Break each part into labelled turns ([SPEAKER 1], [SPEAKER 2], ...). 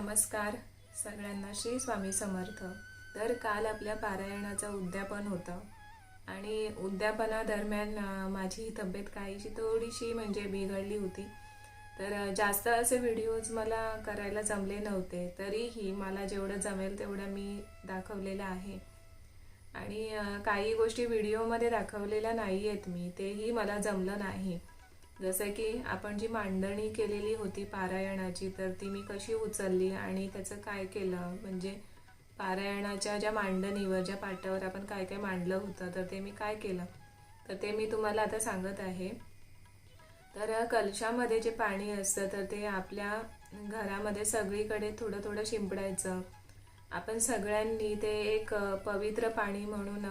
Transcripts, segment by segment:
[SPEAKER 1] नमस्कार. सगळ्यांना श्री स्वामी समर्थ. तर काल आपल्या पारायणाचं उद्यापन होतं. आणि उद्यापनादरम्यान माझी तब्येत काहीशी थोडीशी म्हणजे बिघडली होती. तर जास्त असे व्हिडिओज मला करायला जमले नव्हते. तरीही मला जेवढं जमेल तेवढं मी दाखवलेलं आहे. आणि काही गोष्टी व्हिडिओमध्ये दाखवलेल्या नाही आहेत मी. तेही मला जमलं नाही. जसं की आपण जी मांडणी केलेली होती पारायणाची तर ती मी कशी उचलली आणि त्याचं काय केलं? म्हणजे पारायणाच्या ज्या मांडणीवर ज्या पाटावर आपण काय काय मांडलं होतं तर ते मी काय केलं? तर ते मी तुम्हाला आता सांगत आहे. तर कलशामध्ये जे पाणी असतं तर ते आपल्या घरामध्ये सगळीकडे थोडं थोडं शिंपडायचं. आपण सगळ्यांनी ते एक पवित्र पाणी म्हणून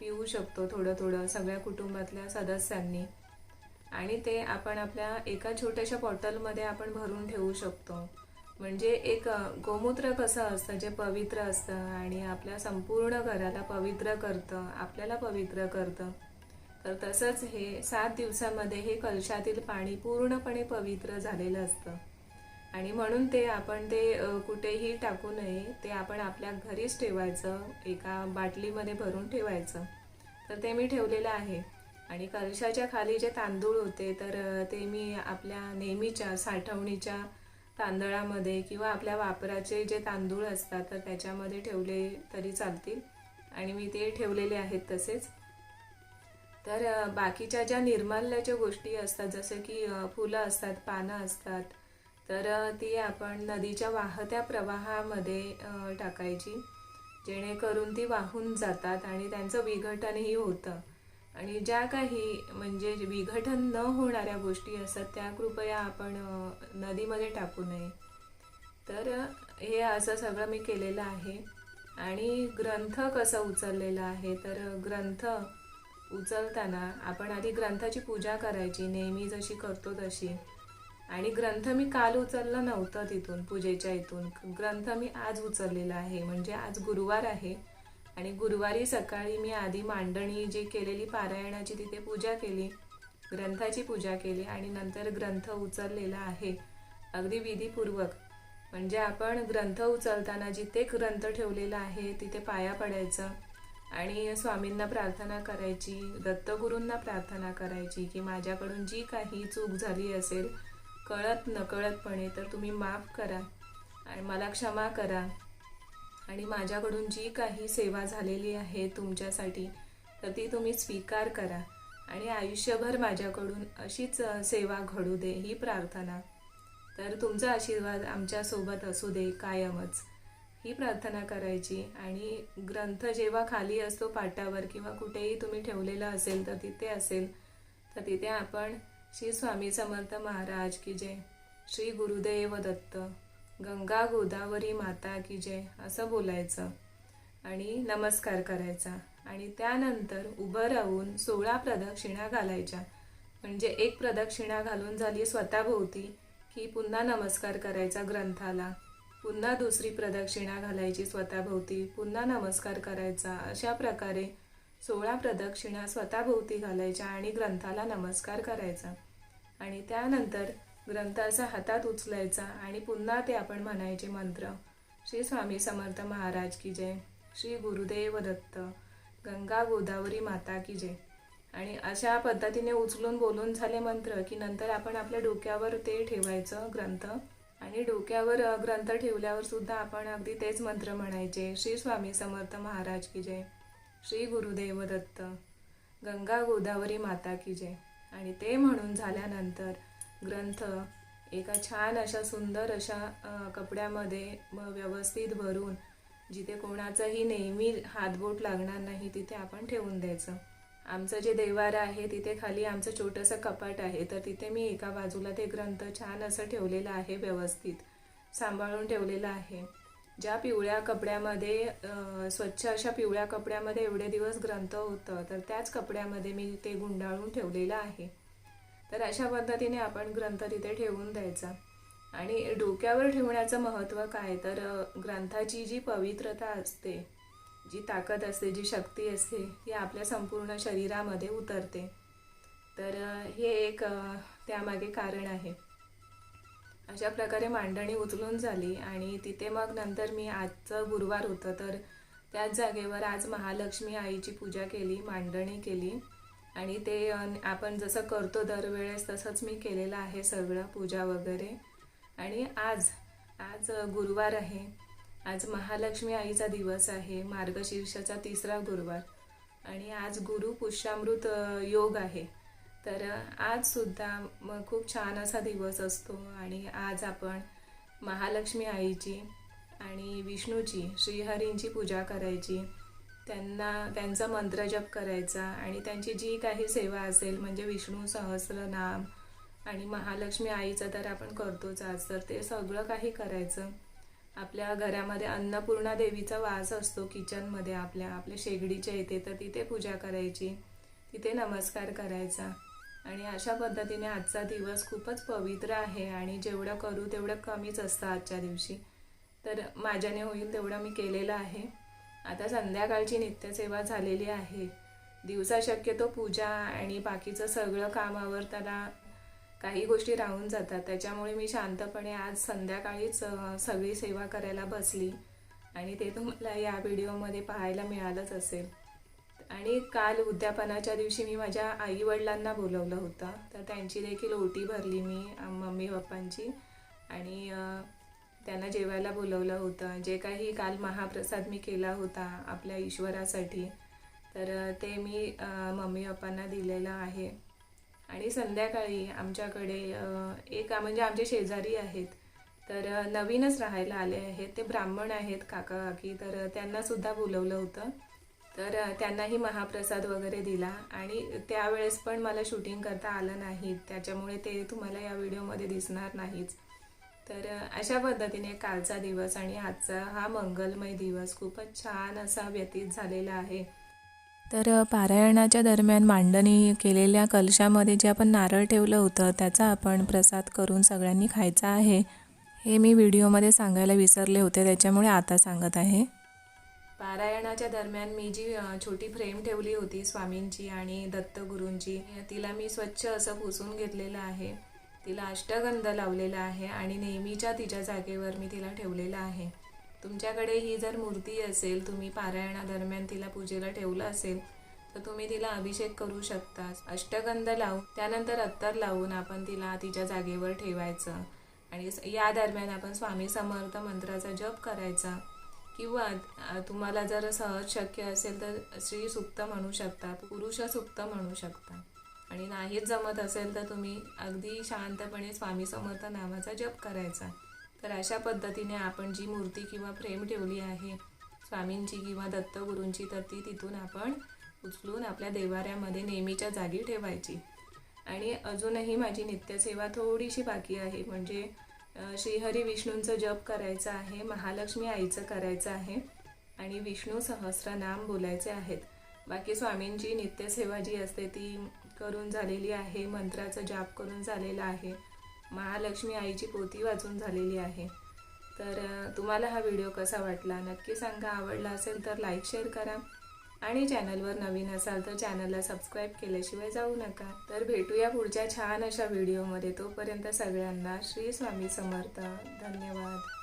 [SPEAKER 1] पिऊ शकतो थोडं थोडं सगळ्या कुटुंबातल्या सदस्यांनी. आणि ते आपण आपल्या एका छोट्याशा बॉटलमध्ये आपण भरून ठेवू शकतो. म्हणजे एक गोमूत्र कसं असतं जे पवित्र असतं आणि आपल्या संपूर्ण घराला पवित्र करतं आपल्याला पवित्र करतं. तर तसंच हे सात दिवसामध्ये हे कलशातील पाणी पूर्णपणे पवित्र झालेलं असतं. आणि म्हणून ते आपण ते कुठेही टाकू नये ते आपण आपल्या घरीच ठेवायचं एका बाटलीमध्ये भरून ठेवायचं. तर ते मी ठेवलेलं आहे. आणि कलशाच्या खाली जे तांदूळ होते तर ते मी आपल्या नेहमीच्या साठवणीच्या तांदळामध्ये किंवा आपल्या वापराचे जे तांदूळ असतात तर त्याच्यामध्ये ठेवले तरी चालतील. आणि मी ते ठेवलेले आहेत तसेच. तर बाकीच्या ज्या निर्माल्याच्या गोष्टी असतात जसं की फुलं असतात पानं असतात तर ती आपण नदीच्या वाहत्या प्रवाहामध्ये टाकायची. जेणेकरून ती वाहून जातात आणि त्यांचं विघटनही होतं. आणि ज्या काही म्हणजे विघटन न होणाऱ्या गोष्टी असतात त्या कृपया आपण नदीमध्ये टाकू नये. तर हे असं सगळं मी केलेलं आहे. आणि ग्रंथ कसा उचललेला आहे? तर ग्रंथ उचलताना आपण आधी ग्रंथाची पूजा करायची नेहमी जशी करतो तशी. आणि ग्रंथ मी काल उचललं नव्हतं तिथून पूजेच्या इथून. ग्रंथ मी आज उचललेला आहे. म्हणजे आज गुरुवार आहे. आणि गुरुवारी सकाळी मी आधी मांडणी जी केलेली पारायणाची तिथे पूजा केली ग्रंथाची पूजा केली आणि नंतर ग्रंथ उचललेला आहे. अगदी विधीपूर्वक. म्हणजे आपण ग्रंथ उचलताना जिथे ग्रंथ ठेवलेला आहे तिथे पाया पडायचं आणि स्वामींना प्रार्थना करायची दत्तगुरूंना प्रार्थना करायची की माझ्याकडून जी काही चूक झाली असेल कळत नकळतपणे तर तुम्ही माफ करा आणि मला क्षमा करा. आणि माझ्याकडून जी काही सेवा झालेली आहे तुमच्यासाठी तर ती तुम्ही स्वीकार करा आणि आयुष्यभर माझ्याकडून अशीच सेवा घडू दे ही प्रार्थना. तर तुमचा आशीर्वाद आमच्यासोबत असू दे कायमच. ही प्रार्थना करायची आणि ग्रंथ जेव्हा खाली असतो पाटावर किंवा कुठेही तुम्ही ठेवलेला असेल तर तिथे असेल तर तिथे आपण श्री स्वामी समर्थ महाराज की जय. श्री गुरुदेव दत्त. गंगा गोदावरी माता की जय असं बोलायचं आणि नमस्कार करायचा. आणि त्यानंतर उभं राहून सोळा प्रदक्षिणा घालायच्या. म्हणजे एक प्रदक्षिणा घालून झाली स्वतःभोवती की पुन्हा नमस्कार करायचा ग्रंथाला. पुन्हा दुसरी प्रदक्षिणा घालायची स्वतःभोवती. पुन्हा नमस्कार करायचा. अशा प्रकारे सोळा प्रदक्षिणा स्वतःभोवती घालायच्या आणि ग्रंथाला नमस्कार करायचा. आणि त्यानंतर ग्रंथ असा हातात उचलायचा आणि पुन्हा ते आपण म्हणायचे मंत्र. श्री स्वामी समर्थ महाराज की जय. श्री गुरुदेव दत्त. गंगा गोदावरी माता की जय. आणि अशा पद्धतीने उचलून बोलून झाले मंत्र की नंतर आपण आपल्या डोक्यावर ते ठेवायचं ग्रंथ. आणि डोक्यावर ग्रंथ ठेवल्यावर सुद्धा आपण अगदी तेच मंत्र म्हणायचे. श्री स्वामी समर्थ महाराज की जय. श्री गुरुदेव दत्त. गंगा गोदावरी माता की जय. आणि ते म्हणून झाल्यानंतर ग्रंथ एका छान अशा सुंदर अशा कपड्यामध्ये व्यवस्थित भरून जिथे कोणाचाही नेहमी हातबोट लागणार नाही तिथे आपण ठेवून द्यायचं. आमचं जे देवार आहे तिथे खाली आमचं छोटंसं कपाट आहे तर तिथे मी एका बाजूला ते ग्रंथ छान असं ठेवलेलं आहे व्यवस्थित सांभाळून ठेवलेलं आहे. ज्या पिवळ्या कपड्यामध्ये स्वच्छ अशा पिवळ्या कपड्यामध्ये एवढे दिवस ग्रंथ होतं तर त्याच कपड्यामध्ये मी ते गुंडाळून ठेवलेलं आहे. तर अशा पद्धतीने आपण ग्रंथ तिथे ठेवून द्यायचा. आणि डोक्यावर ठेवण्याचं महत्त्व काय? तर ग्रंथाची जी पवित्रता असते जी ताकद असते जी शक्ती असते ती आपल्या संपूर्ण शरीरामध्ये उतरते. तर हे एक त्यामागे कारण आहे. अशा प्रकारे मांडणी उचलून झाली आणि तिथे मग नंतर मी आजचं गुरुवार होतं तर त्याच जागेवर आज महालक्ष्मी आईची पूजा केली मांडणी केली. आणि ते आपण जसं करतो दरवेळेस तसंच मी केलेलं आहे सगळं पूजा वगैरे. आणि आज आज गुरुवार आहे. आज महालक्ष्मी आईचा दिवस आहे मार्गशीर्षाचा तिसरा गुरुवार. आणि आज गुरु पुष्यामृत योग आहे. तर आजसुद्धा आज सुद्धा मग खूप छान असा दिवस असतो. आणि आज आपण महालक्ष्मी आईची आणि विष्णूची श्रीहरींची पूजा करायची. त्यांना त्यांचा मंत्रजप करायचा आणि त्यांची जी काही सेवा असेल म्हणजे विष्णू सहस्रनाम आणि महालक्ष्मी आईचं तर आपण करतोच आज तर ते सगळं काही करायचं. आपल्या घरामध्ये अन्नपूर्णा देवीचा वास असतो किचनमध्ये आपल्या आपल्या शेगडीच्या इथे तर तिथे पूजा करायची तिथे नमस्कार करायचा. आणि अशा पद्धतीने आजचा दिवस खूपच पवित्र आहे आणि जेवढं करू तेवढं कमीच असतं आजच्या दिवशी. तर माझ्याने होईल तेवढं मी केलेलं आहे. आता संध्याकाळची नित्यसेवा झालेली आहे. दिवसा शक्यतो पूजा आणि बाकीचं सगळं कामावर त्याला काही गोष्टी राहून जातात. त्याच्यामुळे मी शांतपणे आज संध्याकाळीच सगळी सेवा करायला बसली. आणि ते तुम्हाला या व्हिडिओमध्ये पाहायला मिळालंच असेल. आणि काल उद्यापनाच्या दिवशी मी माझ्या आई वडिलांना बोलवलं होतं. तर त्यांची देखील ओटी भरली मी मम्मी पप्पांची आणि त्यांना जेवायला बोलवलं होतं. जे काही काल महाप्रसाद मी केला होता आपल्या ईश्वरासाठी तर ते मी मम्मी पप्पांना दिलेलं आहे. आणि संध्याकाळी आमच्याकडे एक म्हणजे आमचे शेजारी आहेत तर नवीनच राहायला आले आहेत. ते ब्राह्मण आहेत काका काकी तर त्यांनासुद्धा बोलवलं होतं. तर त्यांनाही महाप्रसाद वगैरे दिला. आणि त्यावेळेस पण मला शूटिंग करता आलं नाही. त्याच्यामुळे ते तुम्हाला या व्हिडिओमध्ये दिसणार नाहीच. तर अशा पद्धतीने कालचा दिवस आणि आजचा हा मंगलमय दिवस खूपच छान असा व्यतीत झालेला आहे.
[SPEAKER 2] तर पारायणाच्या दरम्यान मांडणी केलेल्या कलशामध्ये जे आपण नारळ ठेवलं होतं त्याचा आपण प्रसाद करून सगळ्यांनी खायचा आहे हे मी व्हिडिओमध्ये सांगायला विसरले होते त्याच्यामुळे आता सांगत आहे.
[SPEAKER 1] पारायणाच्या दरम्यान मी जी छोटी फ्रेम ठेवली होती स्वामींची आणि दत्तगुरूंची तिला मी स्वच्छ असं पुसून घेतलेलं आहे. तिला अष्टगंध लावलेला आहे आणि नेहमीच्या तिच्या जागेवर मी तिला ठेवलेलं आहे. तुमच्याकडे ही जर मूर्ती असेल तुम्ही पारायणादरम्यान तिला पूजेला ठेवलं असेल तर तुम्ही तिला अभिषेक करू शकता अष्टगंध लावून त्यानंतर अत्तर लावून आपण तिला तिच्या जागेवर ठेवायचं. आणि या दरम्यान आपण स्वामी समर्थ मंत्राचा जप करायचा. किंवा तुम्हाला जर सहज शक्य असेल तर श्री सुक्त म्हणू शकता पुरुष सुक्त म्हणू शकता. आणि नाहीच जमत असेल तर तुम्ही अगदी शांतपणे स्वामी समर्थ नावाचा जप करायचा. तर अशा पद्धतीने आपण जी मूर्ती किंवा फ्रेम ठेवली आहे स्वामींची किंवा दत्तगुरूंची तर ती तिथून आपण उचलून आपल्या देवाऱ्यामध्ये नेहमीच्या जागी ठेवायची. आणि अजूनही माझी नित्यसेवा थोडीशी बाकी आहे म्हणजे श्रीहरी विष्णूंचं जप करायचं आहे महालक्ष्मी आईचं करायचं आहे आणि विष्णू सहस्रनाम बोलायचे आहेत. बाकी स्वामींची नित्यसेवा जी असते ती करून झालेली आहे मंत्राचं जाप करून झालेला आहे. महालक्ष्मी आईची पोती वाचून झालेली आहे. तर तुम्हाला हा व्हिडिओ कसा वाटला? नक्की सांगा. आवडला असेल तर लाईक शेअर करा. आणि चॅनलवर नवीन असाल तर चॅनलला सबस्क्राईब केल्याशिवाय जाऊ नका. तर भेटूया पुढच्या छान अशा व्हिडिओमध्ये. तोपर्यंत सगळ्यांना श्री स्वामी समर्थ. धन्यवाद.